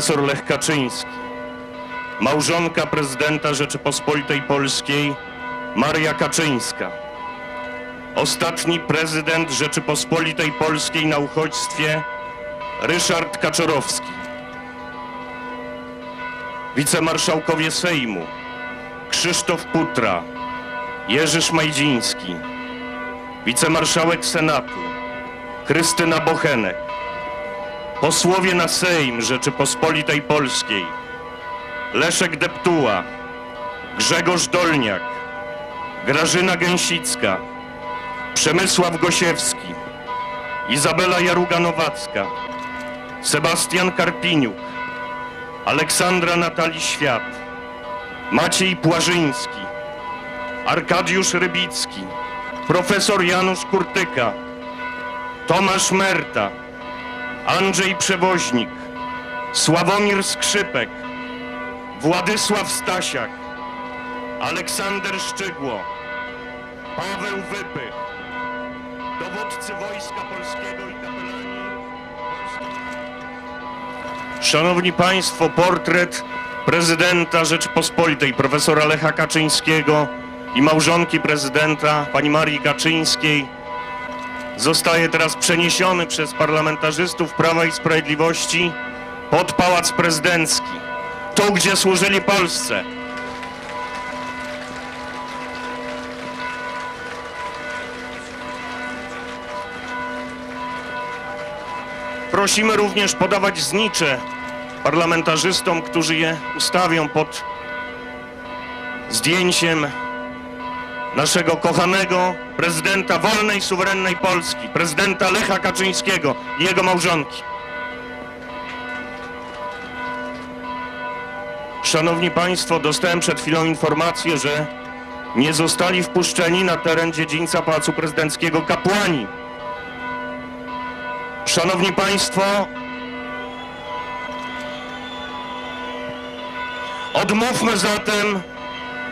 profesor Lech Kaczyński, małżonka prezydenta Rzeczypospolitej Polskiej Maria Kaczyńska, ostatni prezydent Rzeczypospolitej Polskiej na uchodźstwie Ryszard Kaczorowski, wicemarszałkowie Sejmu Krzysztof Putra, Jerzy Szmajdziński, wicemarszałek Senatu Krystyna Bochenek, posłowie na Sejm Rzeczypospolitej Polskiej. Leszek Deptuła, Grzegorz Dolniak, Grażyna Gęsicka, Przemysław Gosiewski, Izabela Jaruga-Nowacka, Sebastian Karpiniuk, Aleksandra Natali Świat, Maciej Płażyński, Arkadiusz Rybicki, profesor Janusz Kurtyka, Tomasz Merta, Andrzej Przewoźnik, Sławomir Skrzypek, Władysław Stasiak, Aleksander Szczygło, Paweł Wypych, dowódcy Wojska Polskiego i kapelani. Szanowni Państwo, portret prezydenta Rzeczypospolitej, profesora Lecha Kaczyńskiego i małżonki prezydenta, pani Marii Kaczyńskiej, zostaje teraz przeniesiony przez parlamentarzystów Prawa i Sprawiedliwości pod Pałac Prezydencki, tu gdzie służyli Polsce. Prosimy również podawać znicze parlamentarzystom, którzy je ustawią pod zdjęciem naszego kochanego prezydenta wolnej, suwerennej Polski, prezydenta Lecha Kaczyńskiego i jego małżonki. Szanowni Państwo, dostałem przed chwilą informację, że nie zostali wpuszczeni na teren dziedzińca Pałacu Prezydenckiego kapłani. Szanowni Państwo, odmówmy zatem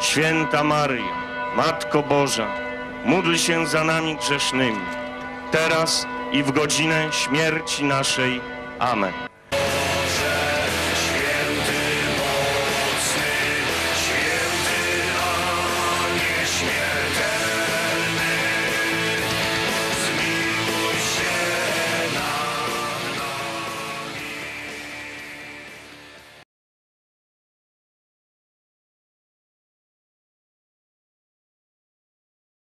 Święta Maryjo, Matko Boża, módl się za nami grzesznymi, teraz i w godzinę śmierci naszej. Amen.